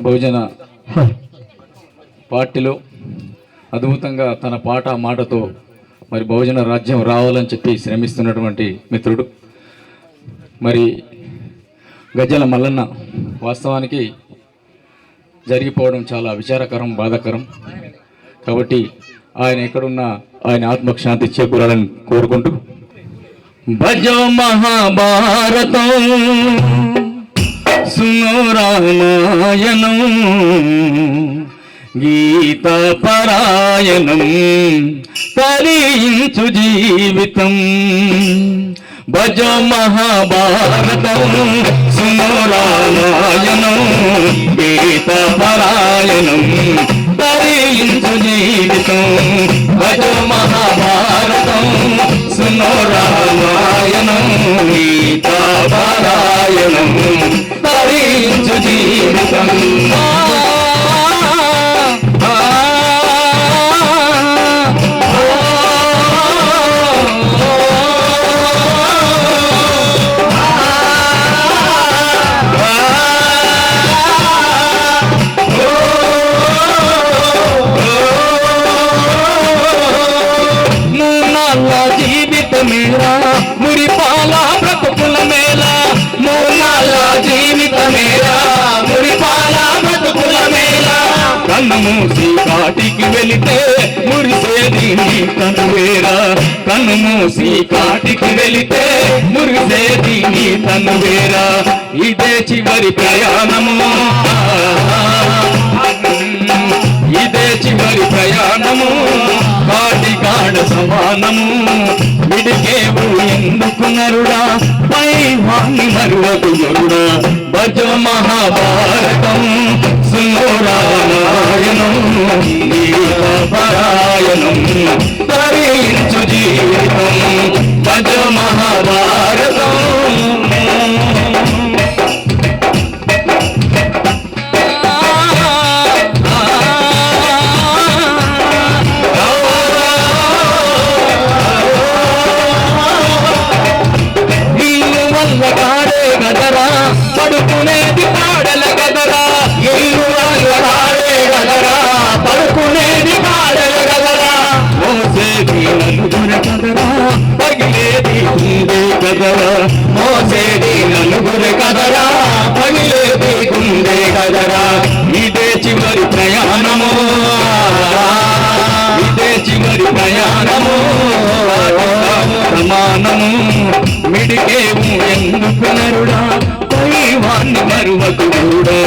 బహుజన పార్టీలో అద్భుతంగా తన పాట మాటతో మరి బహుజన రాజ్యం రావాలని చెప్పి శ్రమిస్తున్నటువంటి మిత్రుడు. మరి గజ్జల మల్లన్న వాస్తవానికి జరిగిపోవడం చాలా విచారకరం బాధాకరం. కాబట్టి ఆయన ఎక్కడున్నా ఆయన ఆత్మకు శాంతి చేకూరాలని కోరుకుంటూ. భజో మహాభారతం. సునో రామాయణం గీత పరాయణం తరించు జీవితం. భజ మహాభారతం సునో రామాయణం గీత పరాయణం తరించు జీవితం. భజ మహాభారతం సునో రామాయణం గీత పరాయణం కన్ను మూసి కాటికి వెళితే మురిసేది నీ తనువేరా కన్ను మూసి కాటికి వెళితే మురిసేది నీ తనువేరా ఇదే చివరి ప్రయాణము. ఇదే చివరి ప్రయాణము. కాటి కాడ సమానము. విడికేవు ఎందుకు నరుడా? పై వాణి మరువకు నరుడా. భజ మహాభారతం. సురాయణం నీల పరాయణం తరించు జీవితం భజ మహాభారతం పడుకునేది పాడల గదరా కదరా పగిలేది గుండె కదరా మోసేది నలుగురు కదరా పగిలేది గుండె కదరా ఇదే చివరి ప్రయాణము. ఇదే చివరి ప్రయాణము. ప్రమాణము మిడికేము ఎందుకు నరుడా దైవాన్ని మరువకు కూడా.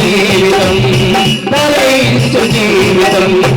ജീവിതം. തലയിച്ചു ജീവിതം